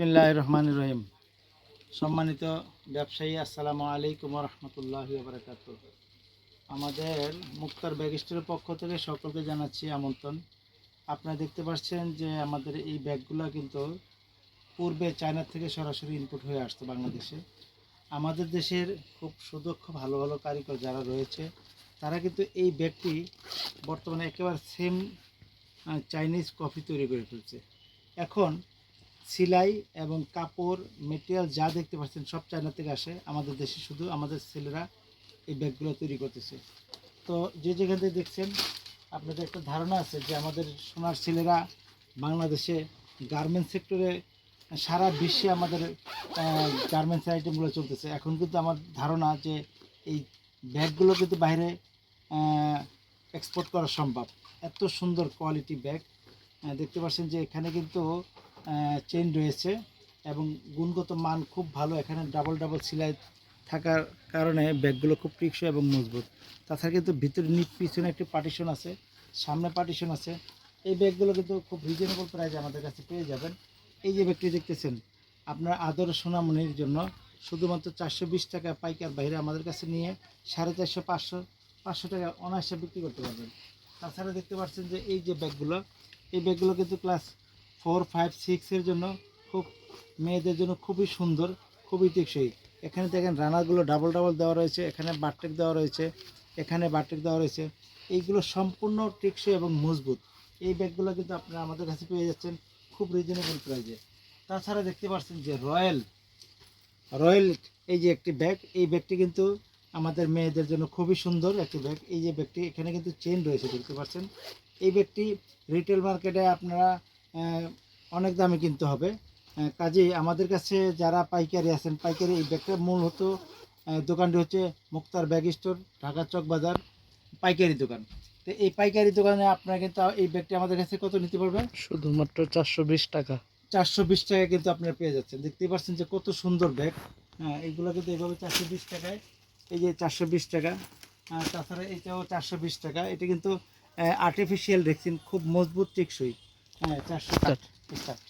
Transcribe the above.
বিসমিল্লাহ রহমান রহিম। সম্মানিত ব্যবসায়ী, আসসালামু আলাইকুম রহমতুল্লাহ বারকাত আমাদের মুক্তার ব্যাগ স্টোরের পক্ষ থেকে সকলকে জানাচ্ছি আমন্ত্রণ। আপনারা দেখতে পাচ্ছেন যে আমাদের এই ব্যাগগুলো কিন্তু পূর্বে চায়না থেকে সরাসরি ইনপুট হয়ে আসতো বাংলাদেশে। আমাদের দেশের খুব সুদক্ষ, ভালো ভালো কারিগর যারা রয়েছে, তারা কিন্তু এই ব্যাগটি বর্তমানে একেবারে সেম চাইনিজ কফি তৈরি করে ফেলছে। এখন সেলাই এবং কাপড় মেটেরিয়াল যা দেখতে পাচ্ছেন সব চায়না থেকে আসে। আমাদের দেশে শুধু আমাদের ছেলেরা এই ব্যাগগুলো তৈরি করতেছে। তো যে যেখান থেকে দেখছেন, আপনাদের একটা ধারণা আছে যে আমাদের সোনার ছেলেরা বাংলাদেশে গার্মেন্টস সেক্টরে সারা বিশ্বে আমাদের গার্মেন্টস আইটেমগুলো চলতেছে। এখন কিন্তু আমার ধারণা যে এই ব্যাগগুলো কিন্তু বাইরে এক্সপোর্ট করা সম্ভব। এত সুন্দর কোয়ালিটি ব্যাগ দেখতে পাচ্ছেন যে এখানে কিন্তু চেন রয়েছে এবং গুণগত মান খুব ভালো। এখানে ডাবল ডাবল সিলাই থাকার কারণে ব্যাগগুলো খুব টিকসই এবং মজবুত। তাছাড়া কিন্তু ভিতরে নিট পিছনে একটি পার্টিশন আছে, সামনে পার্টিশন আছে। এই ব্যাগগুলো কিন্তু খুব রিজনেবল প্রাইসে আমাদের কাছে পেয়ে যাবেন। এই যে ব্যাগটি দেখতেছেন, আপনার আদর সোনামণির জন্য শুধুমাত্র চারশো বিশ টাকা পাইকার বাইরে আমাদের কাছে নিয়ে সাড়ে চারশো, পাঁচশো পাঁচশো টাকা অনায়াসে বিক্রি করতে পারবেন। তাছাড়া দেখতে পাচ্ছেন যে এই যে ব্যাগগুলো, এই ব্যাগগুলো কিন্তু ক্লাস ফোর, ফাইভ সিক্সের জন্য খুব মেয়েদের জন্য খুবই সুন্দর, খুবই টেকসই। এখানে দেখেন রানারগুলো ডাবল ডাবল দেওয়া রয়েছে, এখানে বারটেক দেওয়া রয়েছে, এখানে বারটেক দেওয়া রয়েছে। এইগুলো সম্পূর্ণ টেকসই এবং মজবুত। এই ব্যাগগুলো কিন্তু আপনারা আমাদের কাছে পেয়ে যাচ্ছেন খুব রিজনেবল প্রাইজে তাছাড়া দেখতে পাচ্ছেন যে রয়্যাল রয়্যাল এই যে একটি ব্যাগ, এই ব্যাগটি কিন্তু আমাদের মেয়েদের জন্য খুবই সুন্দর একটি ব্যাগ। এই যে ব্যাগটি এখানে কিন্তু চেন রয়েছে, দেখতে পাচ্ছেন। এই ব্যাগটি রিটেল মার্কেটে আপনারা অনেক দামে কিনতে হবে। কাজেই আমাদের কাছে যারা পাইকারি আছেন পাইকারি এই ব্যাগটা মূল হতো দোকানটি হচ্ছে মুক্তার ব্যাগ স্টোর ঢাকা চক বাজার পাইকারি দোকান। তো এই পাইকারি দোকানে আপনারা কিন্তু এই ব্যাগটি আমাদের কাছে কত নিতে পারবেন? শুধুমাত্র চারশো বিশ টাকা। চারশো বিশ টাকা কিন্তু আপনারা পেয়ে যাচ্ছেন। দেখতেই পাচ্ছেন যে কত সুন্দর ব্যাগ। হ্যাঁ এইগুলো কিন্তু এইভাবে চারশো বিশ টাকায়। এই যে চারশো বিশ টাকা। তাছাড়া এটাও চারশো বিশ টাকা। এটা কিন্তু আর্টিফিশিয়াল রেক্সিন খুব মজবুত টেকসই। হ্যাঁ চারশো Start. স্টার্ট